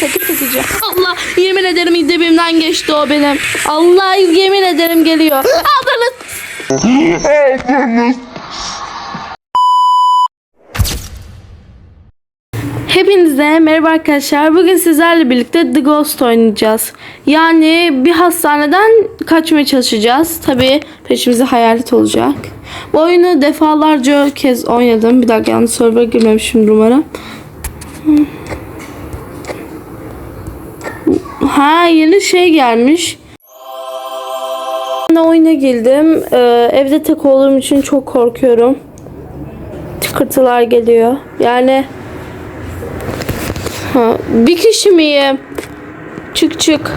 sakın takacağım. Allah yemin ederim dibimden geçti o benim. Allah yemin ederim geliyor. Aldınız. Hepinize merhaba arkadaşlar. Bugün sizlerle birlikte The Ghost oynayacağız. Yani bir hastaneden kaçmaya çalışacağız. Tabii peşimizde hayalet olacak. Bu oyunu defalarca kez oynadım. Bir dakika yanlış server'a girmemişim umarım. Ha yeni şey gelmiş. Ben oyuna girdim. Ee, evde tek olduğum için çok korkuyorum. Tıkırtılar geliyor. Yani Ha, bir kişi miyim? Çık çık.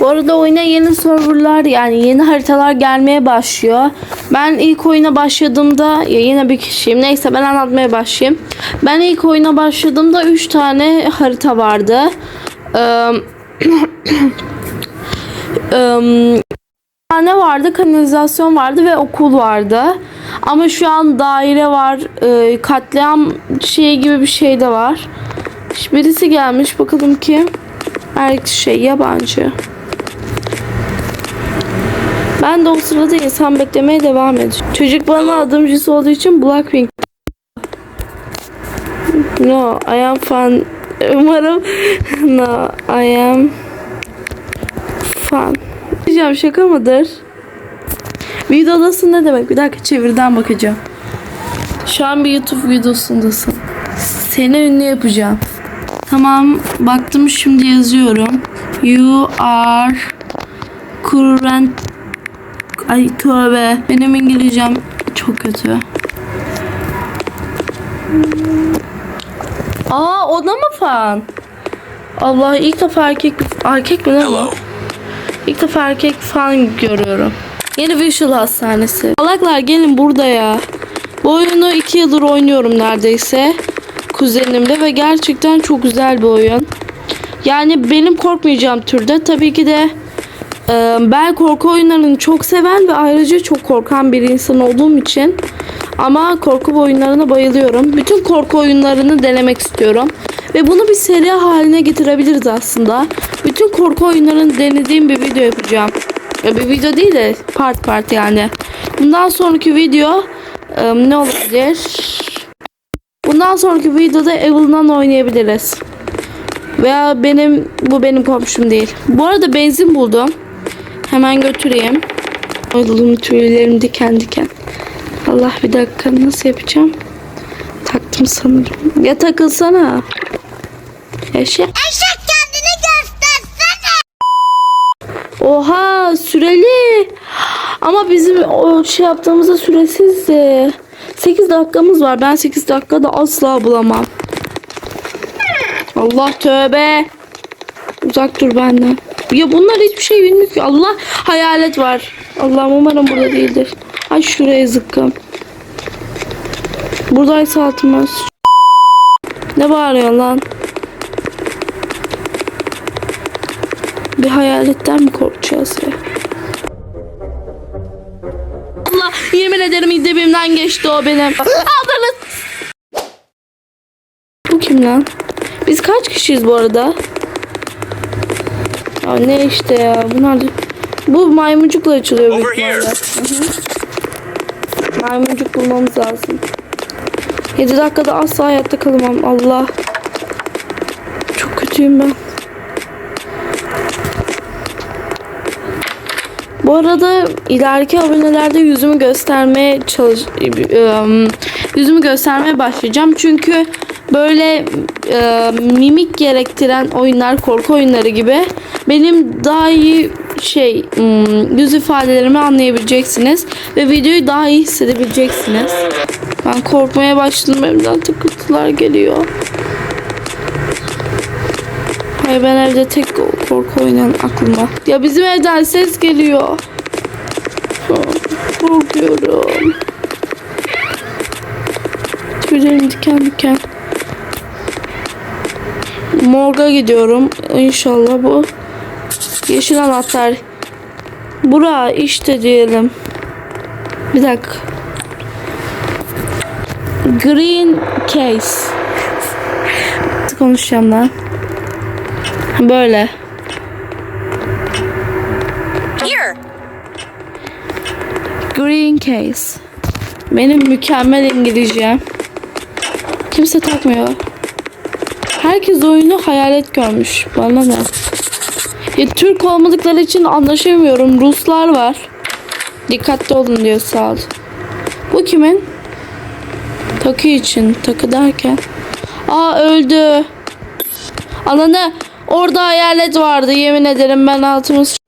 Bu arada oyuna yeni serverlar yani yeni haritalar gelmeye başlıyor. Ben ilk oyuna başladığımda ya yine bir kişiyim. Neyse ben anlatmaya başlayayım. Ben ilk oyuna başladığımda 3 tane harita vardı. Ee, Eee, tane vardı, kanalizasyon vardı ve okul vardı. Ama şu an daire var, e, katliam şey gibi bir şey de var. Şimdi Birisi gelmiş bakalım kim? Erkek şey yabancı. Ben de o sırada insan beklemeye devam ediyorum. Çocuk bana adımcısı olduğu için Blackpink. No, I am fan. Umarım no, I am fan. Diyeceğim şaka mıdır? Videodasın ne demek? Bir dakika çevirden bakacağım. Şu an bir YouTube videosundasın. Seni ünlü yapacağım. Tamam baktım şimdi yazıyorum. You are current Ay tövbe. Benim İngilizcem çok kötü. Aa o da mı fan? Allah ilk defa erkek erkek mi ne bu? İlk defa erkek fan görüyorum. Yeni Visual Hastanesi. Salaklar gelin burada ya. Bu oyunu iki yıldır oynuyorum neredeyse. Kuzenimle ve gerçekten çok güzel bir oyun. Yani benim korkmayacağım türde. Tabii ki de e, ben korku oyunlarını çok seven ve ayrıca çok korkan bir insan olduğum için ama korku oyunlarına bayılıyorum. Bütün korku oyunlarını denemek istiyorum. Ve bunu bir seri haline getirebiliriz aslında. Bütün korku oyunlarını denediğim bir video yapacağım. Ya bir video değil de part part yani. Bundan sonraki video e, ne olabilir? Bundan sonraki videoda Evil'dan oynayabiliriz. Veya benim bu benim komşum değil. Bu arada benzin buldum. Hemen götüreyim. Oğlum tüylerim diken diken. Allah bir dakika nasıl yapacağım? Taktım sanırım. Ya takılsana. Yaşa. Eşek kendini göstersene. Oha süreli. Ama bizim o şey yaptığımızda süresizdi. 8 dakikamız var. Ben 8 dakikada asla bulamam. Allah tövbe. Uzak dur benden. Ya bunlar hiçbir şey bilmiyor ki. Allah hayalet var. Allah'ım umarım burada değildir. Ay şuraya zıkkım. Buradaysa sıç- Ne bağırıyor lan? Bir hayaletten mi korkacağız ya? Allah yemin ederim dibimden geçti o benim. Aldınız. Bu kim lan? Biz kaç kişiyiz bu arada? Ya ne işte ya bunlar da- Bu maymuncukla açılıyor büyük Over here. ihtimalle. Hı hı. Maymuncuk bulmamız lazım. 7 dakikada asla hayatta kalamam Allah. Çok kötüyüm ben. Bu arada ileriki abonelerde yüzümü göstermeye çalış ıı, yüzümü göstermeye başlayacağım çünkü böyle ıı, mimik gerektiren oyunlar, korku oyunları gibi benim daha iyi şey ım, yüz ifadelerimi anlayabileceksiniz ve videoyu daha iyi hissedebileceksiniz. Ben korkmaya başladım evden tıkırtılar geliyor. Hayır ben evde tek korku oynayan aklıma. Ya bizim evden ses geliyor. Korkuyorum. Tüylerim diken diken. Morga gidiyorum. İnşallah bu. Yeşil anahtar. Bura işte diyelim. Bir dakika. Green case. Konuşacağım lan. Böyle. Here. Green case. Benim mükemmel İngilizcem. Kimse takmıyor. Herkes oyunu hayalet görmüş. Bana ne? Ya, Türk olmadıkları için anlaşamıyorum. Ruslar var. Dikkatli olun diyor sağ ol. Bu kimin? Takı için. Takı derken. Aa öldü. Ananı orada hayalet vardı. Yemin ederim ben altıma sıç-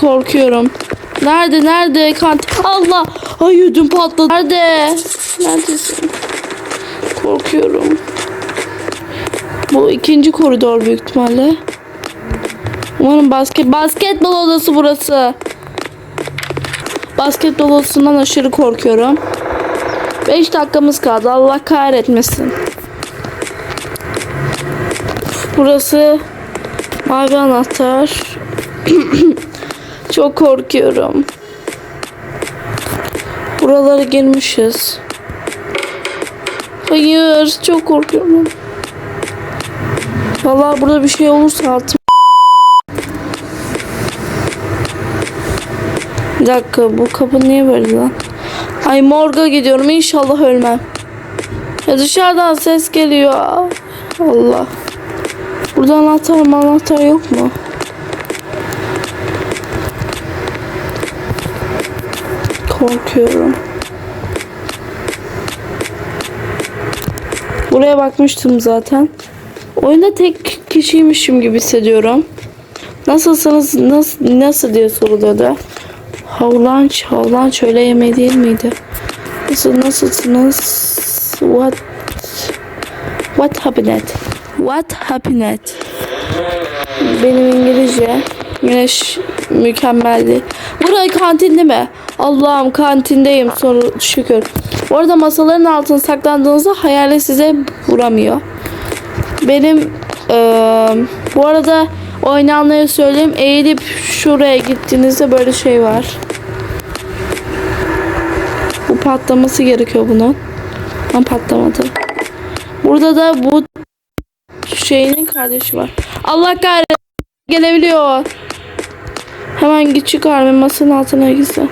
Korkuyorum. Nerede nerede kantin? Allah! Ay ödüm patladı. Nerede? Neredesin? Korkuyorum. Bu ikinci koridor büyük ihtimalle. Umarım basket basketbol odası burası. Basketbol odasından aşırı korkuyorum. 5 dakikamız kaldı. Allah kahretmesin. Burası mavi anahtar. Çok korkuyorum. Buralara girmişiz. Hayır, çok korkuyorum. Vallahi burada bir şey olursa altım. Bir dakika, bu kapı niye böyle lan? Ay morga gidiyorum. İnşallah ölmem. Ya dışarıdan ses geliyor. Allah. Burada anahtar mı anahtar yok mu? Korkuyorum. Buraya bakmıştım zaten. Oyunda tek kişiymişim gibi hissediyorum. Nasılsınız? Nasıl, nasıl diye soruluyordu. Havlanç, havlanç öyle yemeği değil miydi? Nasıl, nasılsınız? What? What happened? What happened? Benim İngilizce güneş mükemmeldi. Burası kantinde mi? Allah'ım kantindeyim soru şükür. Bu arada masaların altına saklandığınızda hayalet size vuramıyor. Benim eee, bu arada oynayanlara söyleyeyim eğilip şuraya gittiğinizde böyle şey var. Bu patlaması gerekiyor bunun. Ama patlamadı. Burada da bu şeyinin kardeşi var. Allah kahretsin gelebiliyor. Hemen git çıkar ve masanın altına gitsin.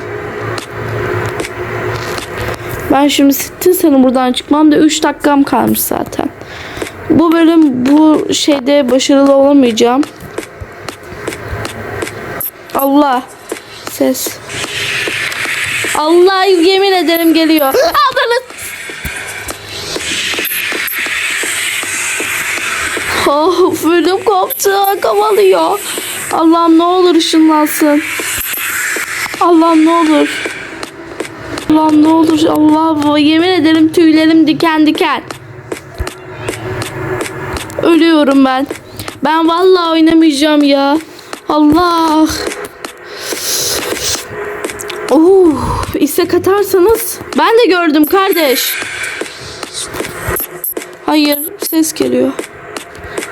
Ben şimdi sittin seni buradan çıkmam da 3 dakikam kalmış zaten. Bu bölüm bu şeyde başarılı olamayacağım. Allah. Ses. Allah yemin ederim geliyor. Aldınız. Oh, bölüm koptu. Kavalıyor. Allah'ım ne olur ışınlansın. Allah'ım ne olur. Allah'ım ne olur. Allah'ım yemin ederim tüylerim diken diken. Ölüyorum ben. Ben vallahi oynamayacağım ya. Allah. Oh, istek atarsanız ben de gördüm kardeş. Hayır, ses geliyor.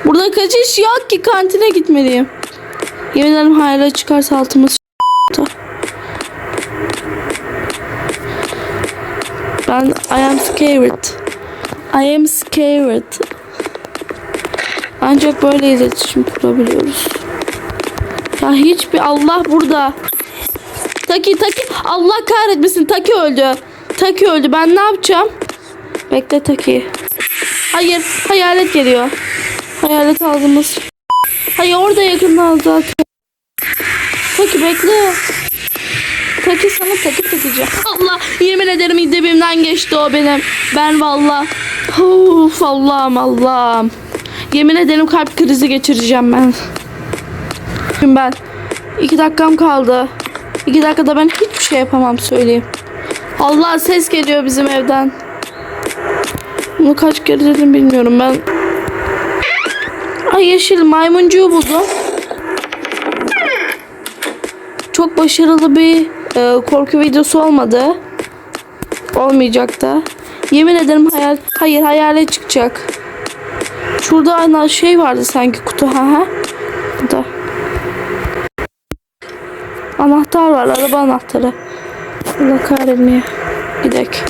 Burada kaçış yok ki kantine gitmeliyim. Yemin ederim hala çıkarsa altımız Ben I am scared. I am scared. Ancak böyle iletişim kurabiliyoruz. Ya hiçbir Allah burada. Taki Taki Allah kahretmesin Taki öldü. Taki öldü. Ben ne yapacağım? Bekle Taki. Hayır, hayalet geliyor. Hayalet ağzımız. Hayır orada yakından zaten. Taki bekle. Taki sana taki takacağım. Allah yemin ederim dibimden geçti o benim. Ben valla. Of Allah'ım Allah'ım. Yemin ederim kalp krizi geçireceğim ben. Şimdi ben. iki dakikam kaldı. İki dakikada ben hiçbir şey yapamam söyleyeyim. Allah ses geliyor bizim evden. Bunu kaç kere dedim bilmiyorum ben. Ay yeşil maymuncuğu buldum. Çok başarılı bir e, korku videosu olmadı. Olmayacak da. Yemin ederim hayal hayır hayale çıkacak. Şurada aynı şey vardı sanki kutu ha ha. Burada. Anahtar var araba anahtarı. Allah kahretmeye. Gidek.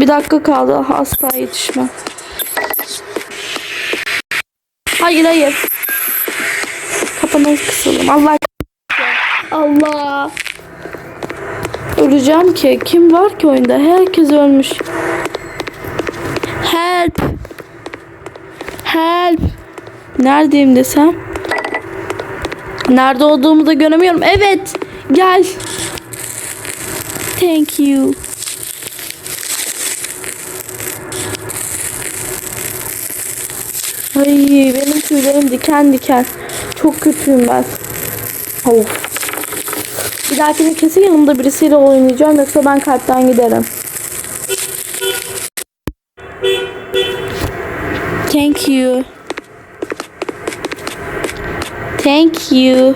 Bir dakika kaldı. Asla yetişmem. Hayır hayır. Kapana kısıldım. Allah Allah. Öleceğim ki. Kim var ki oyunda? Herkes ölmüş. Help. Help. Neredeyim desem? Nerede olduğumu da göremiyorum. Evet. Gel. Thank you. Ay benim tüylerim diken diken. Çok kötüyüm ben. Of. Bir dahakine kesin yanımda birisiyle oynayacağım yoksa ben kalpten giderim. Thank you. Thank you.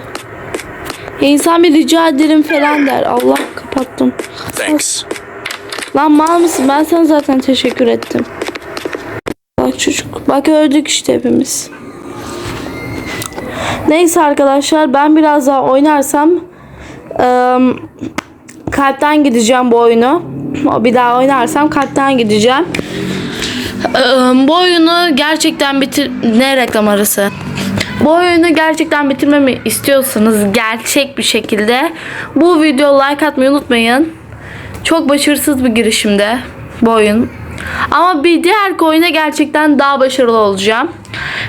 Ya insan bir rica ederim falan der. Allah kapattım. Thanks. Lan mal mısın? Ben sana zaten teşekkür ettim. Bak çocuk. Bak öldük işte hepimiz. Neyse arkadaşlar ben biraz daha oynarsam ıı, kalpten gideceğim bu oyunu. O Bir daha oynarsam kalpten gideceğim. Bu oyunu gerçekten bitir... Ne reklam arası? Bu oyunu gerçekten bitirmemi istiyorsanız gerçek bir şekilde bu videoya like atmayı unutmayın. Çok başarısız bir girişimde bu oyun. Ama bir diğer oyuna gerçekten daha başarılı olacağım.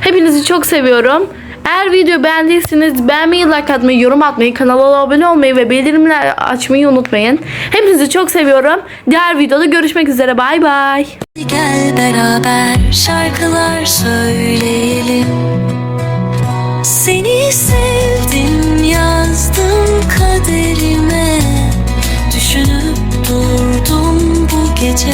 Hepinizi çok seviyorum. Eğer video beğendiyseniz beğenmeyi, like atmayı, yorum atmayı, kanala abone olmayı ve bildirimler açmayı unutmayın. Hepinizi çok seviyorum. Diğer videoda görüşmek üzere. Bay bay. Gel beraber şarkılar söyleyelim Seni sevdim yazdım kaderime Düşünüp durdum bu gece